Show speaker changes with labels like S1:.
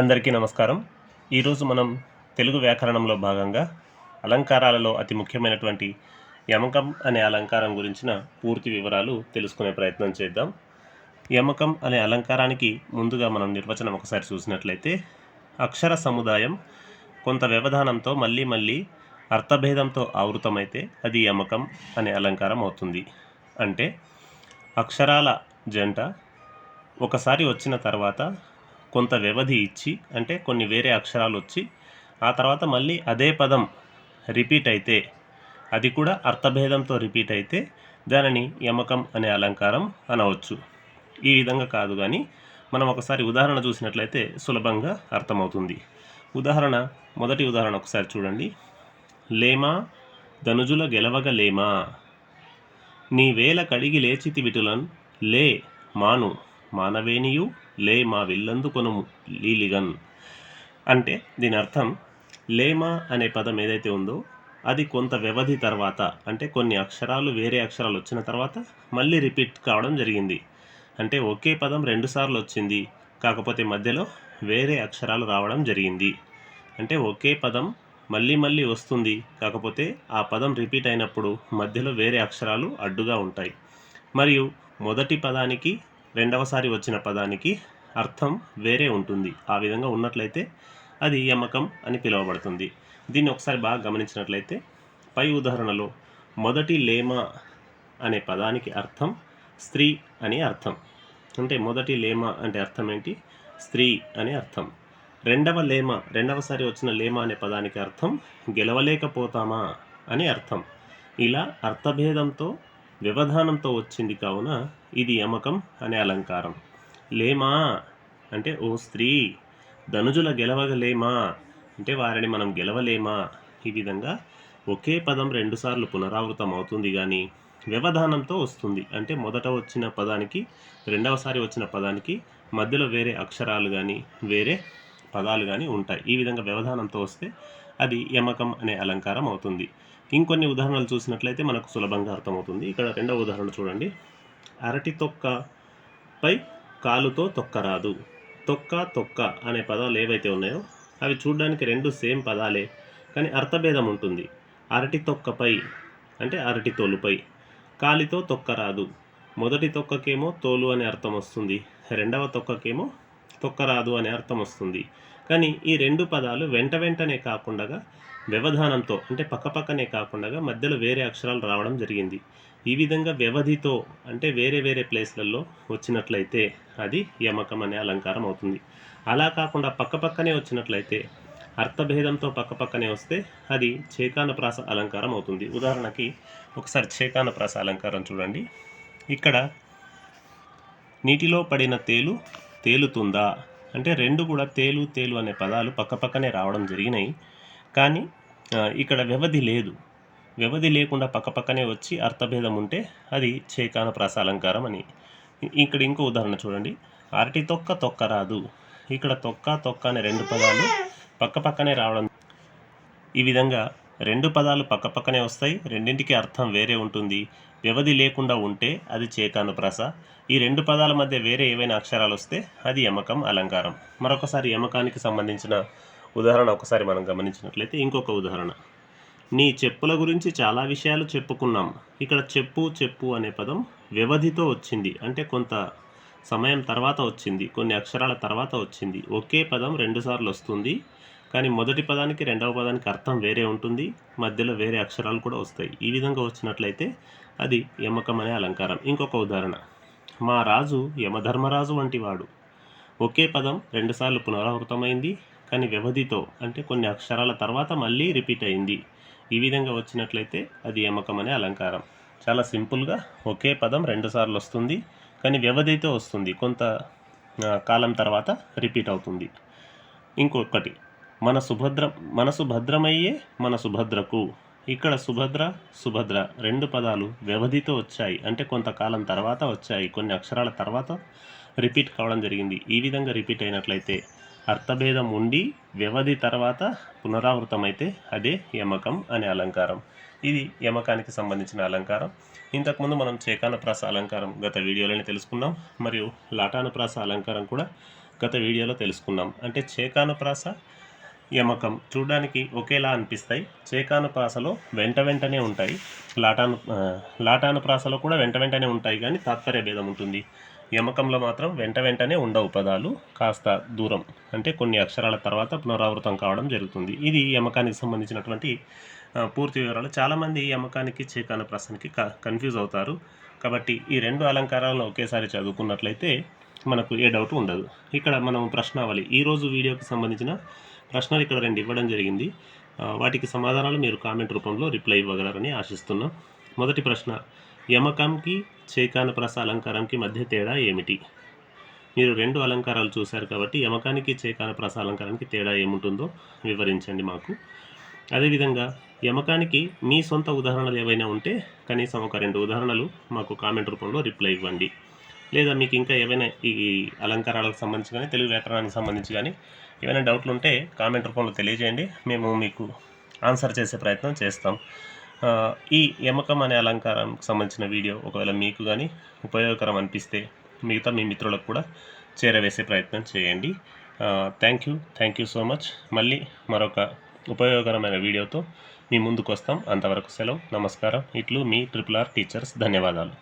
S1: అందరికీ నమస్కారం. ఈరోజు మనం తెలుగు వ్యాకరణంలో భాగంగా అలంకారాలలో అతి ముఖ్యమైనటువంటి యమకం అనే అలంకారం గురించిన పూర్తి వివరాలు తెలుసుకునే ప్రయత్నం చేద్దాం. యమకం అనే అలంకారానికి ముందుగా మనం నిర్వచనం ఒకసారి చూసినట్లయితే అక్షర సముదాయం కొంత వ్యవధానంతో మళ్ళీ మళ్ళీ అర్థభేదంతో ఆవృతమైతే అది యమకం అనే అలంకారం అవుతుంది. అంటే అక్షరాల జంట ఒకసారి వచ్చిన తర్వాత కొంత వ్యవధి ఇచ్చి అంటే కొన్ని వేరే అక్షరాలు వచ్చి ఆ తర్వాత మళ్ళీ అదే పదం రిపీట్ అయితే అది కూడా అర్థభేదంతో రిపీట్ అయితే దానిని యమకం అనే అలంకారం అనవచ్చు. ఈ విధంగా కాదు కానీ మనం ఒకసారి ఉదాహరణ చూసినట్లయితే సులభంగా అర్థమవుతుంది. ఉదాహరణ మొదటి ఉదాహరణ ఒకసారి చూడండి. లేమా ధనుజుల గెలవగ లేమా? నీ వేల కడిగి లేచితి విటులన్ లే మాను మానవేనియు లే మా విల్లందు కొనుము లీలిగన్. అంటే దీని అర్థం లేమా అనే పదం ఏదైతే ఉందో అది కొంత వ్యవధి తర్వాత అంటే కొన్ని అక్షరాలు వేరే అక్షరాలు వచ్చిన తర్వాత మళ్ళీ రిపీట్ కావడం జరిగింది. అంటే ఒకే పదం రెండుసార్లు వచ్చింది కాకపోతే మధ్యలో వేరే అక్షరాలు రావడం జరిగింది. అంటే ఒకే పదం మళ్ళీ మళ్ళీ వస్తుంది కాకపోతే ఆ పదం రిపీట్ అయినప్పుడు మధ్యలో వేరే అక్షరాలు అడ్డుగా ఉంటాయి. మరియు మొదటి పదానికి రెండవసారి వచ్చిన పదానికి అర్థం వేరే ఉంటుంది. ఆ విధంగా ఉన్నట్లయితే అది యమకం అని పిలువబడుతుంది. దీన్ని ఒకసారి బాగా గమనించినట్లయితే పై ఉదాహరణలో మొదటి లేమ అనే పదానికి అర్థం స్త్రీ అని అర్థం. అంటే మొదటి లేమ అంటే అర్థం ఏంటి? స్త్రీ అని అర్థం. రెండవ లేమ రెండవసారి వచ్చిన లేమ అనే పదానికి అర్థం గెలవలేకపోతామా అని అర్థం. ఇలా అర్థభేదంతో వ్యవధానంతో వచ్చింది కావున ఇది యమకం అనే అలంకారం. లేమా అంటే ఓ స్త్రీ ధనుజుల గెలవగలేమా అంటే వారిని మనం గెలవలేమా? ఈ విధంగా ఒకే పదం రెండుసార్లు పునరావృతం అవుతుంది కానీ వ్యవధానంతో వస్తుంది. అంటే మొదట వచ్చిన పదానికి రెండవసారి వచ్చిన పదానికి మధ్యలో వేరే అక్షరాలు కానీ వేరే పదాలు కానీ ఉంటాయి. ఈ విధంగా వ్యవధానంతో వస్తే అది యమకం అనే అలంకారం అవుతుంది. ఇంకొన్ని ఉదాహరణలు చూసినట్లయితే మనకు సులభంగా అర్థమవుతుంది. ఇక్కడ రెండవ ఉదాహరణ చూడండి. అరటి తొక్కపై కాలుతో తొక్కరాదు తొక్క తొక్క అనే పదాలు ఏవైతే ఉన్నాయో అవి చూడడానికి రెండు సేమ్ పదాలే కానీ అర్థభేదం ఉంటుంది. అరటి తొక్కపై అంటే అరటి తోలుపై కాలితో తొక్కరాదు మొదటి తొక్కకేమో తోలు అనే అర్థం వస్తుంది. రెండవ తొక్కకేమో తొక్కరాదు అనే అర్థం వస్తుంది. కానీ ఈ రెండు పదాలు వెంట వెంటనే కాకుండా వ్యవధానంతో అంటే పక్కపక్కనే కాకుండా మధ్యలో వేరే అక్షరాలు రావడం జరిగింది. ఈ విధంగా వ్యవధితో అంటే వేరే వేరే ప్లేస్లలో వచ్చినట్లయితే అది యమకం అనే అలంకారం అవుతుంది. అలా కాకుండా పక్కపక్కనే వచ్చినట్లయితే అర్థభేదంతో పక్కపక్కనే వస్తే అది చేకానప్రాస అలంకారం అవుతుంది. ఉదాహరణకి ఒకసారి చేకానప్రాస అలంకారం చూడండి. ఇక్కడ నీటిలో పడిన తేలు తేలుతుందా? అంటే రెండు కూడా తేలు తేలు అనే పదాలు పక్కపక్కనే రావడం జరిగినాయి. కానీ ఇక్కడ వ్యవధి లేదు. వ్యవధి లేకుండా పక్కపక్కనే వచ్చి అర్థభేదం ఉంటే అది చేకాన ప్రాసాలంకారం అని. ఇక్కడ ఇంకో ఉదాహరణ చూడండి. అరటి తొక్క తొక్క రాదు. ఇక్కడ తొక్క తొక్క అనే రెండు పదాలు పక్కపక్కనే రావడం ఈ విధంగా రెండు పదాలు పక్కపక్కనే వస్తాయి. రెండింటికి అర్థం వేరే ఉంటుంది. వ్యవధి లేకుండా ఉంటే అది చేకానుప్రాస ఈ రెండు పదాల మధ్య వేరే ఏవైనా అక్షరాలు వస్తే అది యమకం అలంకారం. మరొకసారి యమకానికి సంబంధించిన ఉదాహరణ ఒకసారి మనం గమనించినట్లయితే ఇంకొక ఉదాహరణ. నీ చెప్పుల గురించి చాలా విషయాలు చెప్పుకున్నాం. ఇక్కడ చెప్పు చెప్పు అనే పదం వ్యవధితో వచ్చింది. అంటే కొంత సమయం తర్వాత వచ్చింది. కొన్ని అక్షరాల తర్వాత వచ్చింది. ఒకే పదం రెండుసార్లు వస్తుంది. కానీ మొదటి పదానికి రెండవ పదానికి అర్థం వేరే ఉంటుంది. మధ్యలో వేరే అక్షరాలు కూడా వస్తాయి. ఈ విధంగా వచ్చినట్లయితే అది యమకం అనే అలంకారం. ఇంకొక ఉదాహరణ. మా రాజు యమధర్మరాజు వంటి వాడు. ఒకే పదం రెండుసార్లు పునరావృతమైంది. కానీ వ్యవధితో అంటే కొన్ని అక్షరాల తర్వాత మళ్ళీ రిపీట్ అయింది. ఈ విధంగా వచ్చినట్లయితే అది యమకం అనే అలంకారం. చాలా సింపుల్గా ఒకే పదం రెండుసార్లు వస్తుంది. కానీ వ్యవధితో వస్తుంది. కొంత కాలం తర్వాత రిపీట్ అవుతుంది. ఇంకొకటి. మన సుభద్ర మనసు భద్రమయ్యే మన సుభద్రకు. ఇక్కడ సుభద్ర సుభద్ర రెండు పదాలు వ్యవధితో వచ్చాయి. అంటే కొంతకాలం తర్వాత వచ్చాయి. కొన్ని అక్షరాల తర్వాత రిపీట్ కావడం జరిగింది. ఈ విధంగా రిపీట్ అయినట్లయితే అర్థభేదం ఉండి వ్యవధి తర్వాత పునరావృతమైతే అదే యమకం అనే అలంకారం. ఇది యమకానికి సంబంధించిన అలంకారం. ఇంతకుముందు మనం చేకానప్రాస అలంకారం గత వీడియోలోనే తెలుసుకున్నాం. మరియు లాటానుప్రాస అలంకారం కూడా గత వీడియోలో తెలుసుకున్నాం. అంటే చేకానుప్రాస యమకం చూడడానికి ఒకేలా అనిపిస్తాయి. చేకానుప్రాసలో వెంట వెంటనే ఉంటాయి. లాటాను లాటాను ప్రాసలో కూడా వెంట వెంటనే ఉంటాయి కానీ తాత్పర్య భేదం ఉంటుంది. యమకంలో మాత్రం వెంట వెంటనే ఉండవు పదాలు. కాస్త దూరం అంటే కొన్ని అక్షరాల తర్వాత పునరావృతం కావడం జరుగుతుంది. ఇది యమకానికి సంబంధించినటువంటి పూర్తి వివరాలు. చాలామంది యమకానికి చేకానుప్రాసానికి క కన్ఫ్యూజ్ అవుతారు. కాబట్టి ఈ రెండు అలంకారాలను ఒకేసారి చదువుకున్నట్లయితే మనకు ఏ డౌట్ ఉండదు. ఇక్కడ మనం ప్రశ్నావళి ఈరోజు వీడియోకి సంబంధించిన ప్రశ్నలు ఇక్కడ రెండు ఇవ్వడం జరిగింది. వాటికి సమాధానాలు మీరు కామెంట్ రూపంలో రిప్లై ఇవ్వగలరని ఆశిస్తున్నాం. మొదటి ప్రశ్న యమకంకి చేకానప్రస అలంకారంకి మధ్య తేడా ఏమిటి? మీరు రెండు అలంకారాలు చూశారు కాబట్టి యమకానికి చేకానప్రస అలంకారానికి తేడా ఏముంటుందో వివరించండి మాకు. అదేవిధంగా యమకానికి మీ సొంత ఉదాహరణలు ఏవైనా ఉంటే కనీసం ఒక రెండు ఉదాహరణలు మాకు కామెంట్ రూపంలో రిప్లై ఇవ్వండి. లేదా మీకు ఇంకా ఏవైనా ఈ అలంకారాలకు సంబంధించి కానీ తెలుగు వ్యాకరణానికి సంబంధించి కానీ ఏమైనా డౌట్లు ఉంటే కామెంట్ రూపంలో తెలియజేయండి. మేము మీకు ఆన్సర్ చేసే ప్రయత్నం చేస్తాం. ఈ యమకం అనే అలంకారానికి సంబంధించిన వీడియో ఒకవేళ మీకు కానీ ఉపయోగకరం అనిపిస్తే మిగతా మీ మిత్రులకు కూడా చేరవేసే ప్రయత్నం చేయండి. Thank you thank you so much మళ్ళీ మరొక ఉపయోగకరమైన వీడియోతో మీ ముందుకు వస్తాం. అంతవరకు సెలవు నమస్కారం. ఇట్లు మీ ట్రిపుల్ ఆర్ టీచర్స్ ధన్యవాదాలు.